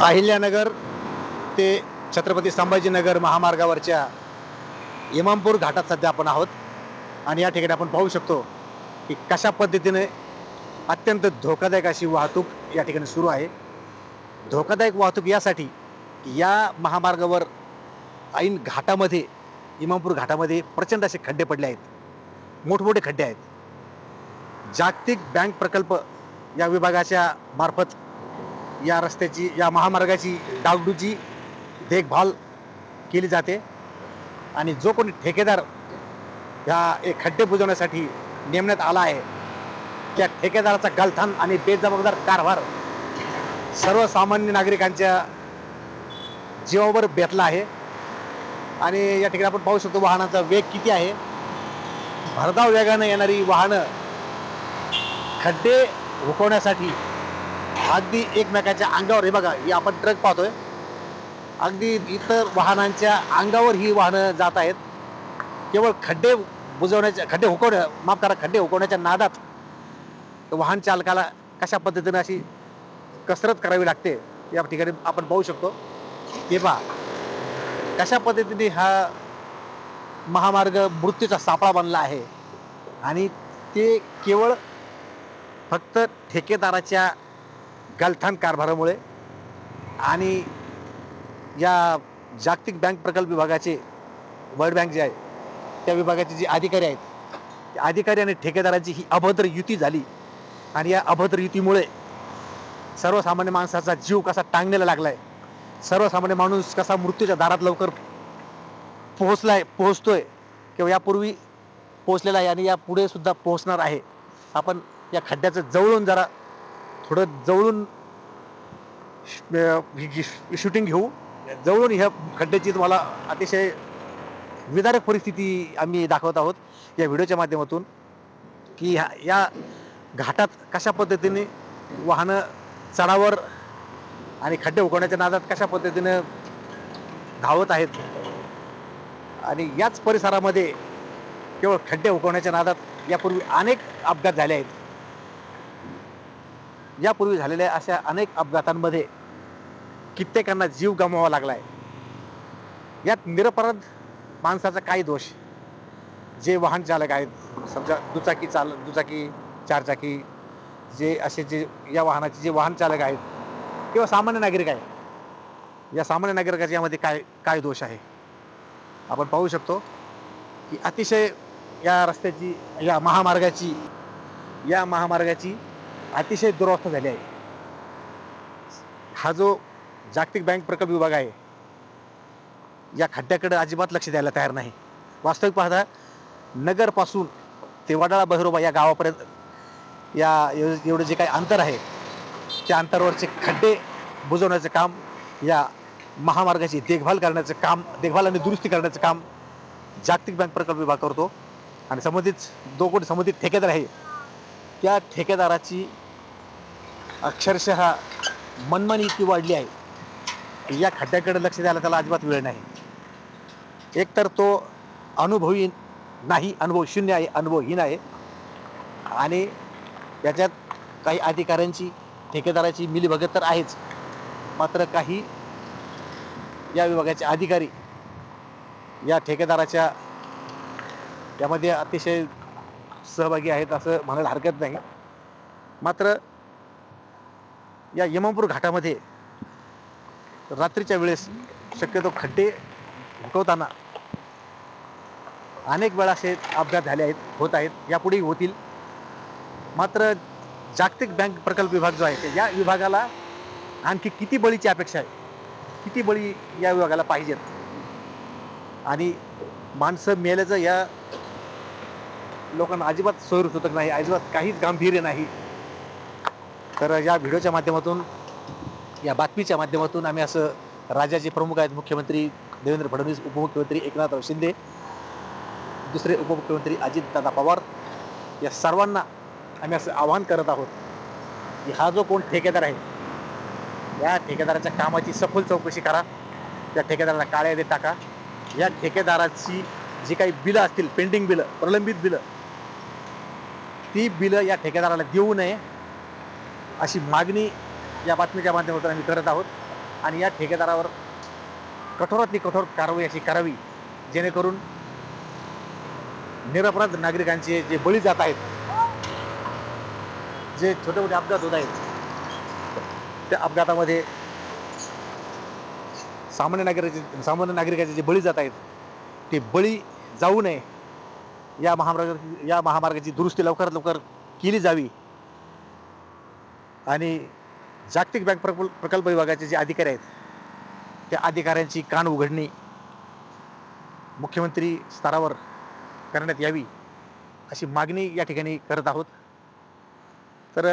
अहिल्यानगर ते छत्रपती संभाजीनगर महामार्गावरच्या इमामपूर घाटात सध्या आपण आहोत. आणि या ठिकाणी आपण पाहू शकतो की कशा पद्धतीने अत्यंत धोकादायक अशी वाहतूक या ठिकाणी सुरू आहे. धोकादायक वाहतूक यासाठी या महामार्गावर ऐन घाटामध्ये इमामपूर घाटामध्ये प्रचंड असे खड्डे पडले आहेत. मोठमोठे खड्डे आहेत. जागतिक बँक प्रकल्प या विभागाच्या मार्फत या रस्त्याची या महामार्गाची डागडूची देखभाल केली जाते. आणि जो कोणी ठेकेदार ह्या एक खड्डे बुजवण्यासाठी नेमण्यात आला आहे त्या ठेकेदाराचा गलथान आणि बेजबाबदार कारभार सर्वसामान्य नागरिकांच्या जीवावर बेतला आहे. आणि या ठिकाणी आपण पाहू शकतो वाहनाचा वेग किती आहे. भरधाव वेगानं येणारी वाहनं खड्डे हुकवण्यासाठी अगदी एकमेकाच्या अंगावर. हे बघा ही आपण ट्रक पाहतोय. अगदी इतर वाहनांच्या अंगावर ही वाहनं जात आहेत. केवळ खड्डे बुजवण्याच्या खड्डे हुकवण्या माफ करा खड्डे हुकवण्याच्या नादात वाहन चालकाला कशा पद्धतीने अशी कसरत करावी लागते या ठिकाणी आपण पाहू शकतो. हे पहा कशा पद्धतीने हा महामार्ग मृत्यूचा सापळा बनला आहे. आणि ते केवळ फक्त ठेकेदाराच्या गलथान कारभारामुळे आणि या जागतिक बँक प्रकल्प विभागाचे वर्ल्ड बँक जे आहे त्या विभागाचे जे अधिकारी आहेत त्या अधिकारी आणि ठेकेदाराची ही अभद्र युती झाली. आणि या अभद्र युतीमुळे सर्वसामान्य माणसाचा जीव कसा टांगण्याला लागलाय सर्वसामान्य माणूस कसा मृत्यूच्या दारात लवकर पोहोचलाय पोहोचतोय किंवा यापूर्वी पोहोचलेला आहे आणि यापुढे सुद्धा पोहोचणार आहे आपण या खड्ड्याचं जवळून जरा थोडं जवळून शूटिंग घेऊ जवळून ह्या खड्ड्याची तुम्हाला अतिशय विदारक परिस्थिती आम्ही दाखवत आहोत या व्हिडिओच्या माध्यमातून की ह्या या घाटात कशा पद्धतीने वाहनं चढावर आणि खड्डे उकवण्याच्या नादात कशा पद्धतीनं धावत आहेत आणि याच परिसरामध्ये केवळ खड्डे उकवण्याच्या नादात यापूर्वी अनेक अपघात झाले आहेत. यापूर्वी झालेल्या अशा अनेक अपघातांमध्ये कित्येकांना जीव गमवावा लागलाय. यात निरपराध माणसाचा काही दोष. जे वाहन चालक आहेत समजा दुचाकी चाल दुचाकी चारचाकी जे असे जे या वाहनाचे जे वाहन चालक आहेत किंवा सामान्य नागरिक आहे या सामान्य नागरिकाच्या यामध्ये काय काय दोष आहे? आपण पाहू शकतो की अतिशय या रस्त्याची या महामार्गाची या महामार्गाची अतिशय दुरावस्था झाली आहे. हा जो जागतिक बँक प्रकल्प विभाग आहे या खड्ड्याकडे अजिबात लक्ष द्यायला तयार नाही. वास्तविक पाहता नगरपासून ते वडाळा बहिरोबा या गावापर्यंत या एवढं जे काही अंतर आहे त्या अंतरावरचे खड्डे बुजवण्याचं काम या महामार्गाची देखभाल करण्याचं काम देखभाल आणि दुरुस्ती करण्याचं काम जागतिक बँक प्रकल्प विभाग करतो. आणि संबंधित जो कोणी संबंधित ठेकेदार आहे त्या ठेकेदाराची अक्षरशः मनमानी इतकी वाढली आहे या खड्ड्याकडे लक्ष द्यायला त्याला अजिबात वेळ नाही. एकतर तो अनुभवी नाही अनुभव शून्य आहे अनुभवहीन आहे. आणि याच्यात काही अधिकाऱ्यांची ठेकेदाराची मिलीभगत तर आहेच. मात्र काही या विभागाचे अधिकारी या ठेकेदाराच्या यामध्ये अतिशय सहभागी आहेत असं म्हणायला हरकत नाही. मात्र या यमापूर घाटामध्ये रात्रीच्या वेळेस शक्यतो खड्डे हुकवताना अनेक वेळा असे अपघात झाले आहेत होत आहेत. यापुढेही होतील. मात्र जागतिक बँक प्रकल्प विभाग जो आहे ते या विभागाला आणखी किती बळीची अपेक्षा आहे? किती बळी या विभागाला पाहिजेत? आणि माणसं मेल्याचं या लोकांना अजिबात सोयीसुतक नाही अजिबात काहीच गांभीर्य नाही. तर या व्हिडिओच्या माध्यमातून या बातमीच्या माध्यमातून आम्ही असं राज्याचे प्रमुख आहेत मुख्यमंत्री देवेंद्र फडणवीस उपमुख्यमंत्री एकनाथराव शिंदे दुसरे उपमुख्यमंत्री अजितदादा पवार या सर्वांना आम्ही असं आवाहन करत आहोत की हा जो कोण ठेकेदार आहे या ठेकेदाराच्या कामाची सखोल चौकशी करा त्या ठेकेदाराला काळ्या यादीत टाका. या ठेकेदाराची जी काही बिलं असतील पेंडिंग बिलं प्रलंबित बिलं ती बिलं या ठेकेदाराला देऊ नये. अशी मागणी या बातमीच्या माध्यमातून आम्ही करत आहोत. आणि या ठेकेदारावर कठोरातली कठोर कारवाई अशी करावी जेणेकरून निरपराध नागरिकांचे जे बळी जात आहेत जे छोटे मोठे अपघात होत आहेत त्या अपघातामध्ये सामान्य नागरिकाचे सामान्य नागरिकाचे जे बळी जात आहेत ते बळी जाऊ नये. या महामार्गाची या महामार्गाची दुरुस्ती लवकरात लवकर केली जावी. आणि जागतिक बँक प्रकल्प प्रकल्प विभागाचे जे अधिकारी आहेत त्या अधिकाऱ्यांची कान उघडणी मुख्यमंत्री स्तरावर करण्यात यावी अशी मागणी या ठिकाणी करत आहोत. तर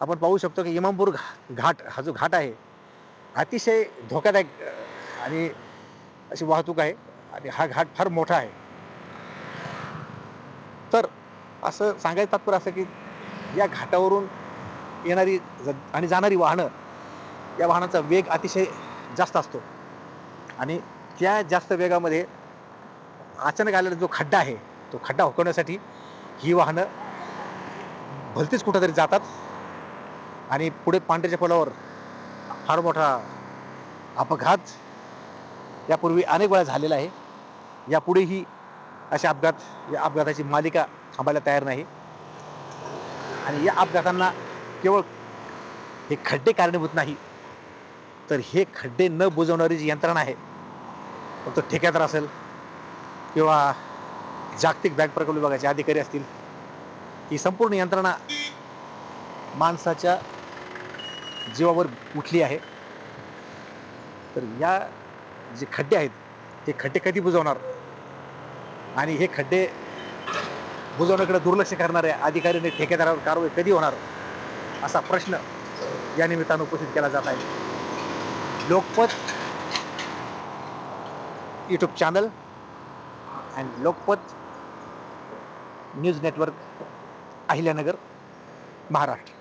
आपण पाहू शकतो की इमामपूर घाट हा जो घाट आहे अतिशय धोकादायक आणि अशी वाहतूक आहे आणि हा घाट फार मोठा आहे. तर असं सांगायचं तात्पर्य असं की या घाटावरून येणारी आणि जाणारी वाहनं या वाहनाचा वेग अतिशय जास्त असतो. आणि त्या जास्त वेगामध्ये अचानक आलेला जो खड्डा आहे तो खड्डा हुकवण्यासाठी ही वाहनं भलतीच कुठंतरी जातात. आणि पुढे पांढऱ्याच्या पुलावर फार मोठा अपघात यापूर्वी अनेक वेळा झालेला आहे. यापुढेही असे अपघात या अपघाताची मालिका थांबायला तयार नाही. आणि या अपघातांना केवळ हे खड्डे कारणीभूत नाही तर हे खड्डे न बुजवणारी जी यंत्रणा आहे फक्त ठेकेदार असेल किंवा जागतिक बँक प्रकल्प विभागाचे अधिकारी असतील ही संपूर्ण यंत्रणा माणसाच्या जीवावर उठली आहे. तर या जे खड्डे आहेत ते खड्डे कधी बुजवणार? आणि हे खड्डे बुजवण्याकडे दुर्लक्ष करणाऱ्या अधिकाऱ्यांनी ठेकेदारावर कारवाई कधी होणार? असा प्रश्न या निमित्तानं उपस्थित केला जात आहे. Lokmat YouTube channel and Lokmat news network Ahilyanagar Maharashtra.